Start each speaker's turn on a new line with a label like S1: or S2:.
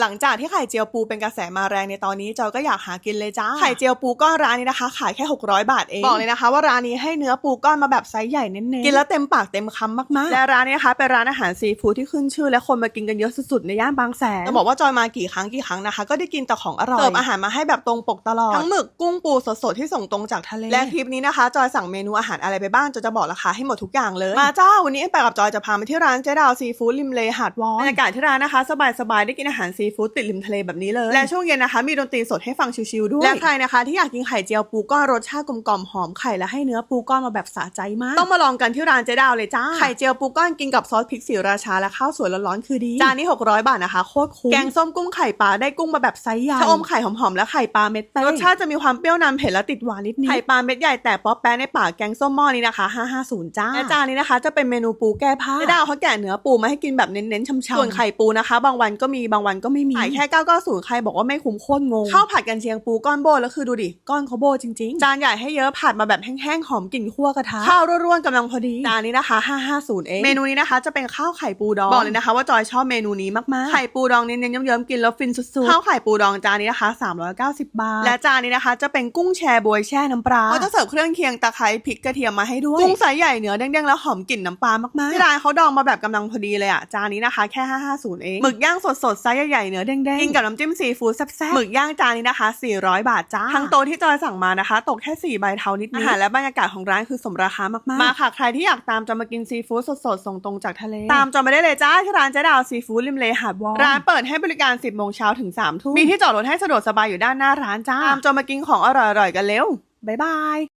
S1: หลังจากที่ไข่เจียวปูเป็นกระแสมาแรงในตอนนี้จอยก็อยากหากินเลยจ้าไข่เจียวปูก้อนร้านนี้นะคะ ขายแค่ 600 บาทเองบอกเลยนะคะ ว่าร้านนี้ให้เนื้อปูก้อนมาแบบไซส์ใหญ่เน้นๆกินแล้วเต็มปากเต็มคำมากๆและร้านนี้นะคะเป็นร้านอาหารซีฟู้ดที่ขึ้นชื่อ และคนมากินกันเยอะสุดๆในย่านบางแสนจะบอกว่าจอยมากี่ครั้งกี่ครั้งนะคะ ก็ได้กินแต่ของอร่อยเสิร์ฟอาหารมาให้แบบตรงปกตลอดทั้งหมึกกุ้งปูสดๆที่ส่งตรงจากทะเลและคลิปนี้นะคะ จอยสั่งเมนูอาหารอะไรไปบ้างจอยจะบอกราคาให้หมดทุกอย่างเลยมาจ้าวันนี้ไปกับจอยจะพามาที่ร้านเจ๊ดาวซีฟู้ดริมเลหาดวอนบรรยากาศที่ร้านนะคะสบายๆได้กินอาหารซีฟู้ดติดริมทะเลแบบนี้เลย และช่วงเย็นนะคะ มีดนตรีสดให้ฟังชิวๆด้วย และใครนะคะที่อยากกินไข่เจียวปูก้อนรสชาติกลมกล่อมหอมไข่และให้เนื้อปูก้อนมาแบบสะใจมาก ต้องมาลองกันที่ร้านเจ๊ดาวเลยจ้า ไข่เจียวปูก้อนกินกับซอสพริกสีราชาและข้าวสวยร้อนๆคือดี จานนี้ 600 บาทนะคะโคตรคุ้ม แกงส้มกุ้งไข่ปลาได้กุ้งมาแบบไซส์ใหญ่ชะอมไข่หอมๆและไข่ปลาเม็ดเต้รสชาติจะมีความเปรี้ยวนำเผ็ดและติดหวานนิดๆไข่ปลาเม็ดใหญ่แต่ป๊อปแป๊ะในปากแกงส้มหม้อนี้นะคะ 550 จ้า และจานนี้นะคะ จะเป็นเมนูปูแก้ผ้าเจ๊ดาวเขาแกะเนื้อปูมาให้กินแบบเน้นๆช่ำๆส่วนไข่ปูนะคะ บางวันก็มีบางวันก็ไม่มีขายแค่ 990 ใครบอกว่าไม่คุ้มโคตรงงข้าวผัดกันเชียงปูก้อนโบแล้วคือดูดิ ก้อนเขาโบจริงๆ จานใหญ่ให้เยอะผัดมาแบบแห้งๆ หอมกลิ่นคั่วกระทะ ข้าวร่วนๆกำลังพอดี จานนี้นะคะ 550 เอง เมนูนี้นะคะจะเป็นข้าวไข่ปูดอง บอกเลยนะคะว่าจอยชอบเมนูนี้มากๆ ไข่ปูดองเน้นๆเยิ้มๆกินแล้วฟินสุดๆ ข้าวไข่ปูดองจานนี้นะคะ 390 บาท และจานนี้นะคะจะเป็นกุ้งแชบวยแช่น้ำปลาเขาจะเสิร์ฟเครื่องเคียงตะไคร้พริกกระเทียมมาให้ด้วย กุ้งไซส์ใหญ่เนื้อเด้งๆแล้วหอมกลิ่นน้ำปลามากๆที่ร้านเขาดองมาแบบกำลังพอดีเลยอะจานนี้นะคะแค่ 550 เองหมึกย่างสดๆไซส์ใหญ่ๆเนื้อเด้งๆกินกับน้ำจิ้มซีฟู้ดแซ่บๆหมึกย่างจานนี้นะคะ 400 บาทจ้าทั้งโต๊ะที่จอยสั่งมานะคะ ตกแค่4ใบเท่านิดๆอาหารและบรรยากาศของร้านคือสมราคามากๆมาค่ะใครที่อยากตามจะมากินซีฟู้ดสดๆส่งตรงจากทะเล ตามจอยมาได้เลยจ้าที่ร้านเจ๊ดาวซีฟู้ดริมเลหาดวอนร้านเปิดให้บริการ 10โมงเช้าถึง3ทุ่มมีที่จอดรถให้สะดวกสบายอยู่ด้านหน้าร้านจ้าตามจอยมากินของอร่อยๆกันเร็วบ๊ายบาย